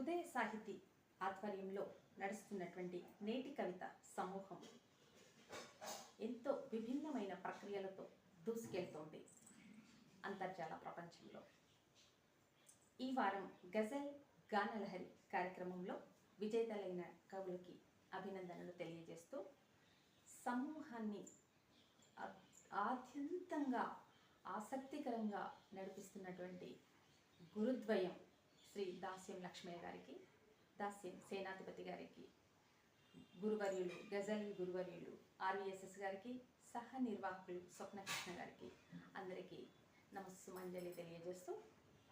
ఉదయ సాహితీ ఆధ్వర్యంలో నడుస్తున్నటువంటి నేటి కవిత సమూహం ఎంతో విభిన్నమైన ప్రక్రియలతో దూసుకెళ్తోంది అంతర్జాల ప్రపంచంలో. ఈ వారం గజల్ గానలహరి కార్యక్రమంలో విజేతలైన కవులకి అభినందనలు తెలియజేస్తూ సమూహాన్ని ఆద్యంతంగా ఆసక్తికరంగా నడిపిస్తున్నటువంటి గురుద్వయం శ్రీ దాస్యం లక్ష్మయ్య గారికి దాస్యం సేనాధిపతి గారికి గురువర్యులు గజల్ గురువర్యులు ఆర్వీఎస్ఎస్ గారికి సహ నిర్వాహకులు స్వప్నకృష్ణ గారికి అందరికీ నమస్సుమంజలి తెలియజేస్తూ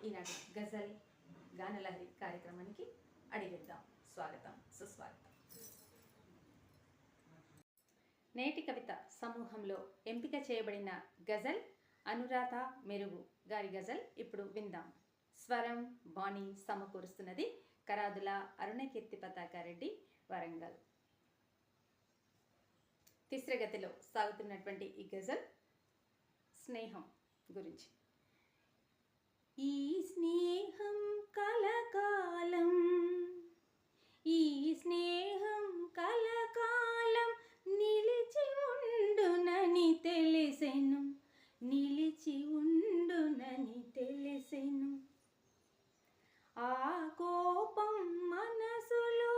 ఈనాటి గజల్ గానలహరి కార్యక్రమానికి అడిగిద్దాం. స్వాగతం సుస్వాగతం. నేటి కవిత సమూహంలో ఎంపిక చేయబడిన గజల్ అనురాధ మెరుగు గారి గజల్ ఇప్పుడు విందాం. స్వరం బాణి సమకూరుస్తున్నది కరాదుల అరుణకీర్తి పతాకారెడ్డి వరంగల్. తిస్రగతిలో సాగుతున్నటువంటి ఈ గజల్ స్నేహం గురించి. ఈ స్నేహం కలకాలం ఈ స్నేహం కలకాలం నిలిచి ఉండునని తెలిసెను నిలిచి ఉండునని తెలిసెను. ఆ కోపం మనసులో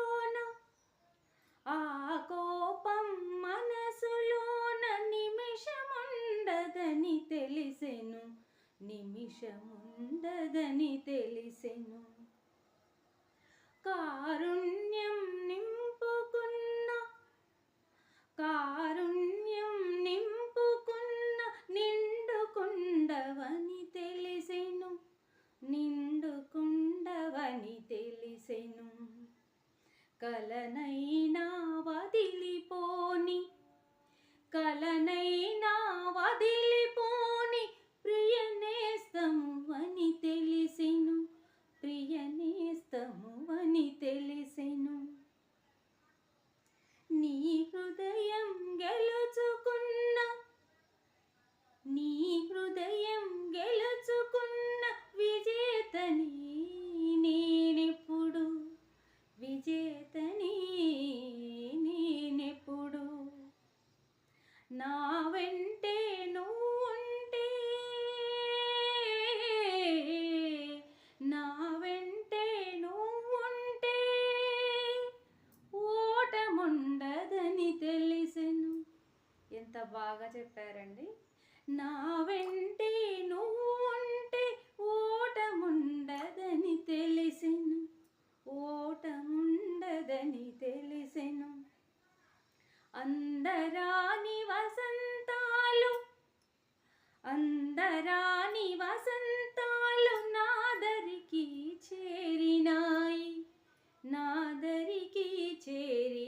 కలనైనా వదిలిపోని కలనైనా వదిలి ఎంత బాగా చెప్పారండి? నా వెంటే నువ్వుంటే ఓటముండదని తెలిసెను. ఓటముండదని తెలిసెను. అందరాని వసంతాలు అందరాని వసంతాలు నాదరికి చేరినాయి. నాదరికి చేరి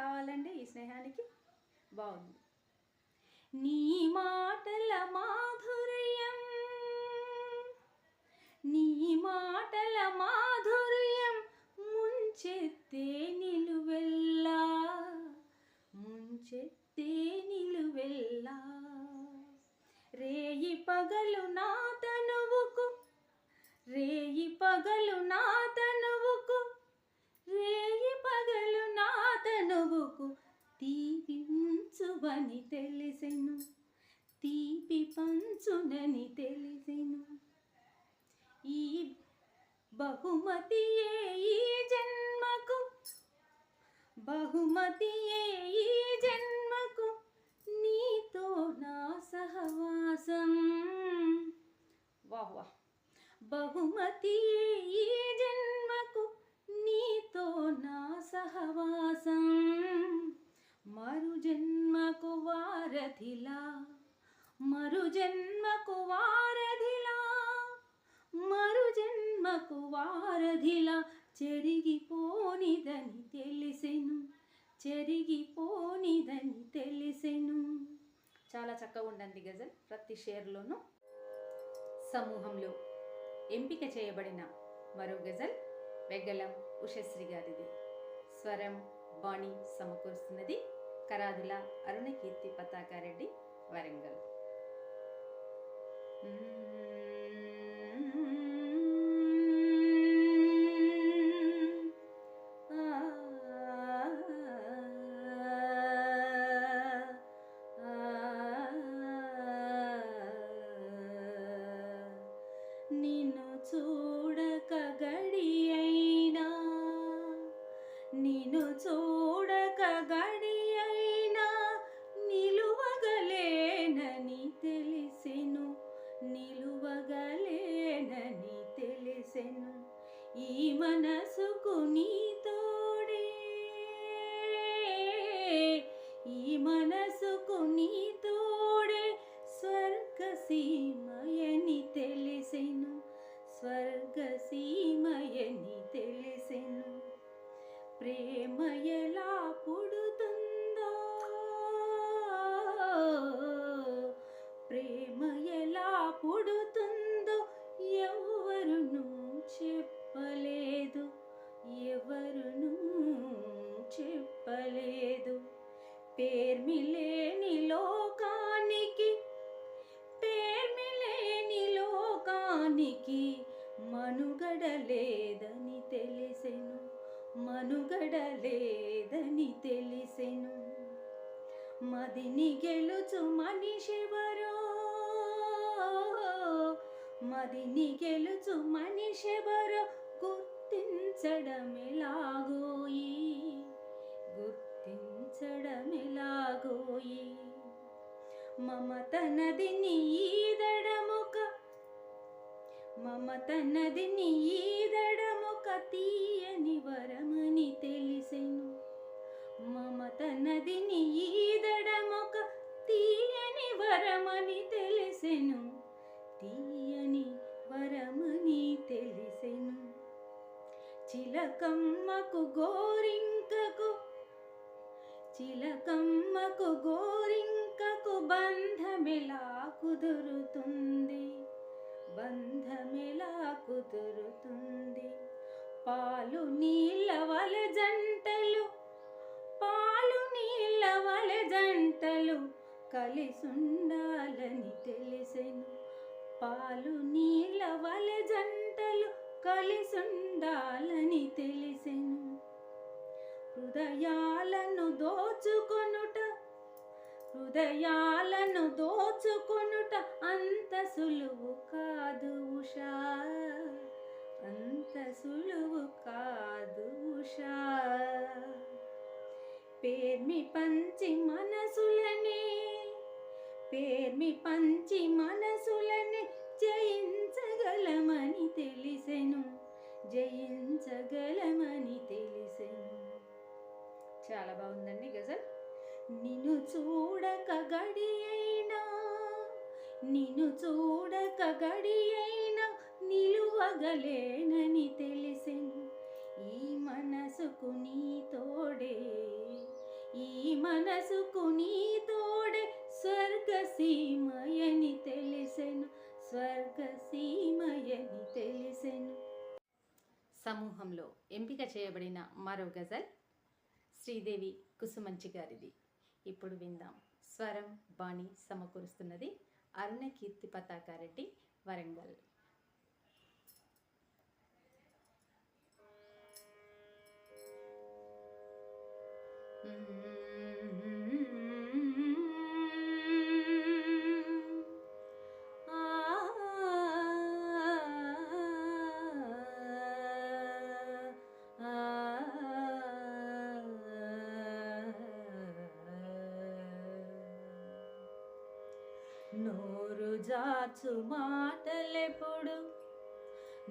కావాలండి ఈ స్నేహానికి? బాగుంది. నీ మాటల మాధుర్యం నీ మాటల మాధుర్యం ముంచెత్తే నిలువెల్లా ముంచెత్తే నిలువెల్లా. రేయి పగలు నా అని తెలిసెను. తీపి పంచునని తెలిసెను. ఈ బహుమతి ఏ ఈ జన్మకు బహుమతి ఏ ఈ జన్మకు నీతో నా సహవాసం. వాహ్ వాహ్. బహుమతి ఏ వారధిలా మరు జన్మకు వారధిలా మరు జన్మకు వారధిలా చెరిగిపోనిదని తెలిసెను చెరిగిపోనిదని తెలిసెను. చాలా చక్కగా ఉండండి గజల్ ప్రతి షేర్లోనూ. సమూహంలో ఎంపిక చేయబడిన మరో గజల్ వెగ్గలం ఉషశ్రీ గారిది. స్వరం బాణి సమకూరుస్తున్నది. కరాదుల అరుణకీర్తి పతాకారెడ్డి వరంగల్ మనుగడలేదని తెలిసెను. మదిని గెలుచు మనిషెవరో మదిని గెలుచు మనిషెవరో గుర్తించడమెలాగోయి? గుర్తించడమెలాగోయి? మమత నదిని ఈదడముక మమత నదిని ఈదడముక తీ చిలకమ్మకు గోరింకకు చిలకమ్మకు గోరింకకు బంధమెలా కుదురుతుంది? బంధమెలా కుదురుతుంది? పాలు నీళ్ళ వల జంటలు పాలు నీళ్ళ వల జంటలు కలిసుండాలని తెలిసెను. పాలు నీళ్ళ వల జంటలు కలిసుండాలని తెలిసెను. హృదయాలను దోచుకొనుట హృదయాలను దోచుకొనుట అంత సులువు కాదు ఉషా. అంత సులువు కాదు ఉషా. పేర్మి పంచి మనసులనే పేర్మి పంచి మనసులనే జయించగలమని తెలిసెను జయించగలమని తెలిసెను. చాలా బాగుందండి గజల్. నిన్ను చూడక గడి అయినా నిన్ను చూడక గడి అయినా నిలువగలేనని తెలిసెను. ఈ మనసుకు నీ తోడే ఈ మనసుకు నీ తోడే స్వర్గసీమయని తెలిసెను. స్వర్గసీమయని తెలిసెను. సమూహంలో ఎంపిక చేయబడిన మరో గజల్ శ్రీదేవి కుసుమంచి గారిది. ఇప్పుడు విందాం. స్వరం బాణి సమకూరుస్తున్నది అరుణ కీర్తి పతాకారెడ్డి వరంగల్. ఆ జాచు మాటలెప్పుడు?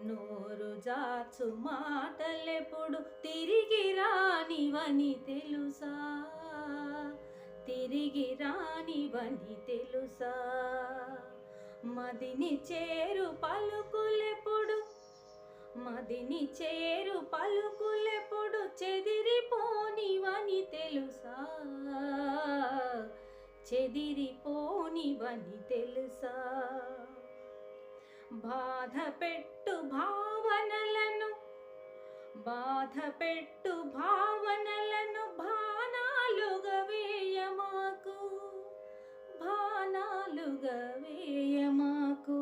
నోరు జాచు మాటలెప్పుడు? తిరిగి రానివని తెలుసా? తిరిగి రానివని తెలుసా? మదిని చేరు పలుకులెప్పుడు? మదిని చేరు పలుకులెప్పుడు? చెదిరిపోనివని తెలుసా? చెదిరిపోనివని తెలుసా? బాధ పెట్టు భావనలను బాధ పెట్టు భావనలను బాణాలుగా వేయమాకు బాణాలుగా వేయమాకు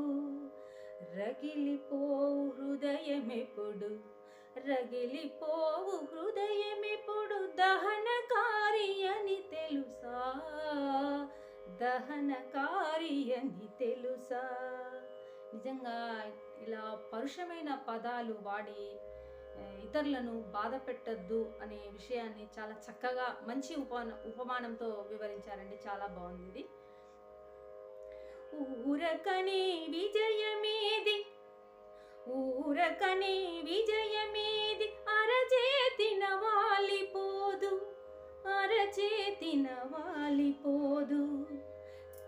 రగిలిపోవు హృదయమెప్పుడు రగిలిపోవు హృదయమెప్పుడు దహన దహనకారి అని తెలుసా? నిజంగా ఇలా పరుషమైన పదాలు వాడి ఇతరులను బాధ పెట్టద్దు అనే విషయాన్ని చాలా చక్కగా మంచి ఉపమాన ఉపమానంతో వివరించారండి. చాలా బాగుంది. ఊరకనే విజయమేది ఊరకనే విజయమేది అరచేతిన వాలిపోదు. అరచేతిన వాలిపోదు.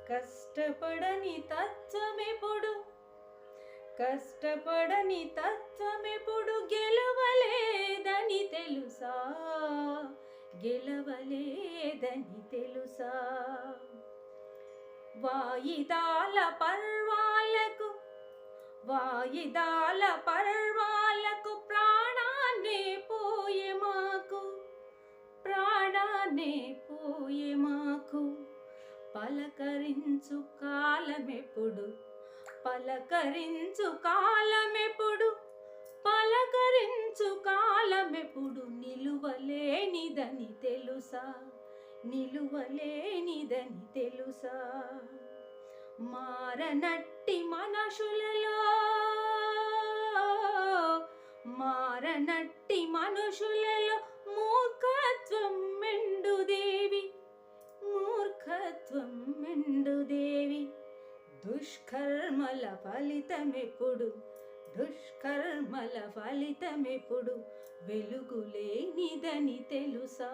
కష్టపడని తత్వమెప్పుడు కష్టపడని తత్వమెప్పుడు గెలవలేదని తెలుసా? గెలవలేదని తెలుసా? వాయిదాల పర్వాలకు వాయిదాల పర్వాలకు ప్రాణాన్నే పోయే మాకు ప్రాణాన్నే పోయే మాకు? పలకరించు కాలమెప్పుడు? పలకరించు కాలమెప్పుడు? పలకరించు కాలమెప్పుడు? నిలువలేనిదని తెలుసా? నిలువలేనిదని తెలుసా? మారనట్టి మనుషులలో మారనట్టి మనుషులలో మూర్ఖత్వం మెండుదేవి మూర్ఖత్వం మెండుదేవి దుష్కర్మల ఫలితమెప్పుడు దుష్కర్మల ఫలితమెప్పుడు వెలుగులేనిదని తెలుసా?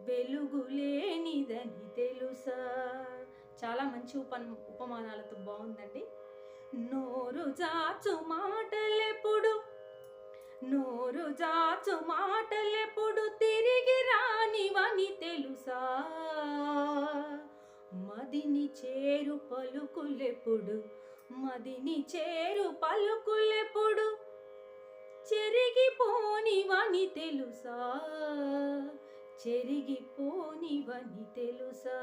వెలుగులేనిదని తెలుసా? చాలా మంచి ఉప ఉపమానాలతో బాగుందండి. నోరు చాచు మాటలెప్పుడు నోరు జాచు మాటలెప్పుడు తిరిగి రానివని తెలుసా? మదిని చేరు పలుకులెప్పుడు మదిని చేరు పలుకులెప్పుడు చెరిగిపోనివని తెలుసా? చెరిగిపోనివని తెలుసా?